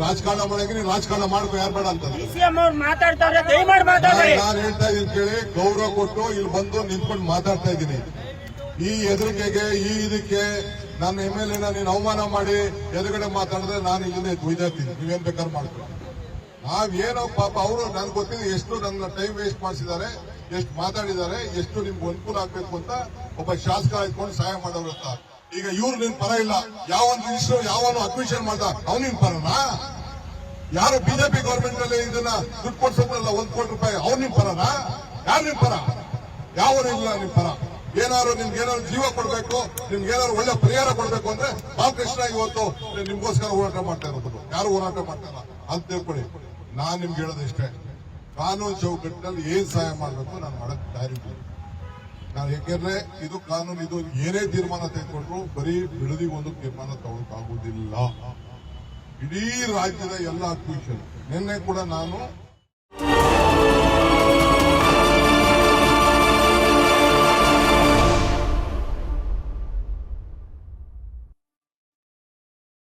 ರಾಜಕಾರಣ ಮಾಡಕ್ಕೆ ನೀವು ರಾಜಕಾರಣ ಮಾಡ್ಕೋ ಯಾರು ಬೇಡ ಅಂತಂದ್ರೆ. ನಾನು ಹೇಳ್ತಾ ಇದ್ದೀನಿ ಕೇಳಿ ಗೌರವ ಕೊಟ್ಟು ಇಲ್ಲಿ ಬಂದು ನಿಂತ್ಕೊಂಡು ಮಾತಾಡ್ತಾ ಇದ್ದೀನಿ ಈ ಎದುರಿಕೆಗೆ ಈ ಇದಕ್ಕೆ ನನ್ನ ಎಂ ಎಲ್ ಎನ ನೀನು ಅವಮಾನ ಮಾಡಿ ಎದುರುಗಡೆ ಮಾತಾಡಿದ್ರೆ ನಾನು ಇಲ್ಲಿಂದ ಒಯ್ದಾಗ್ತೀನಿ ನೀವೇನ್ ಬೇಕಾದ್ರೆ ಮಾಡ್ಕೊಳ್ಳಿ. ನಾವೇನೋ ಪಾಪ ಅವರು ನನ್ಗೆ ಗೊತ್ತಿದೆ ಎಷ್ಟು ನನ್ನ ಟೈಮ್ ವೇಸ್ಟ್ ಮಾಡಿಸಿದ್ದಾರೆ ಎಷ್ಟು ಮಾತಾಡಿದ್ದಾರೆ ಎಷ್ಟು ನಿಮ್ಗೆ ಅನುಕೂಲ ಆಗ್ಬೇಕು ಅಂತ ಒಬ್ಬ ಶಾಸಕ ಇಟ್ಕೊಂಡು ಸಹಾಯ ಮಾಡೋರು ಅಂತ ಈಗ ಇವ್ರು ನಿನ್ ಪರ ಇಲ್ಲ. ಯಾವನ್ ರಿಜಿಸ್ಟರ್ ಯಾವನು ಅಡ್ಮಿಷನ್ ಮಾಡ್ದ ಅವ್ನಿನ್ ನಿನ್ ಪರನಾ? ಯಾರು ಬಿಜೆಪಿ ಗವರ್ಮೆಂಟ್ನಲ್ಲಿ ಇದನ್ನ ದುಡ್ಡು ಕೊಡ್ಸೋದ್ರಲ್ಲ ಒಂದ್ ಕೋಟಿ ರೂಪಾಯಿ, ಅವ್ರು ನಿಮ್ ಪರನಾ? ಯಾರು ನಿಮ್ ಪರ? ಯಾವನು ಇಲ್ಲ ನಿಮ್ ಪರ. ಏನಾದ್ರು ನಿಮ್ಗೆ ಏನಾದ್ರು ಜೀವ ಕೊಡ್ಬೇಕು, ನಿಮ್ಗೆ ಏನಾದ್ರು ಒಳ್ಳೆ ಪರಿಹಾರ ಕೊಡ್ಬೇಕು ಅಂದ್ರೆ ಬಾಲಕೃಷ್ಣ ಇವತ್ತು ನಿಮ್ಗೋಸ್ಕರ ಹೋರಾಟ ಮಾಡ್ತಾ ಇರೋದು. ಯಾರು ಹೋರಾಟ ಮಾಡ್ತಾರ ಅಂತ ತಿಳ್ಕೊಳ್ಳಿ. ನಾನ್ ನಿಮ್ಗೆ ಹೇಳೋದು ಇಷ್ಟೇ. ಕಾನೂನು ಚೌಕಟ್ಟಿನಲ್ಲಿ ಏನ್ ಸಹಾಯ ಮಾಡಬೇಕು ನಾನು ಮಾಡಕ್ ದಾರಿ ನಾನು ಯಾಕೆಂದ್ರೆ ಇದು ಕಾನೂನು, ಇದು ಏನೇ ತೀರ್ಮಾನ ತೆಗೆದುಕೊಂಡ್ರು ಬರೀ ಬಿಡದಿಗೆ ಒಂದು ತೀರ್ಮಾನ ತಗೊಳಕ್ಕಾಗುವುದಿಲ್ಲ ಇಡೀ ರಾಜ್ಯದ ಎಲ್ಲ ಅಕ್ವಿಷನ್ ನಿನ್ನೆ ಕೂಡ ನಾನು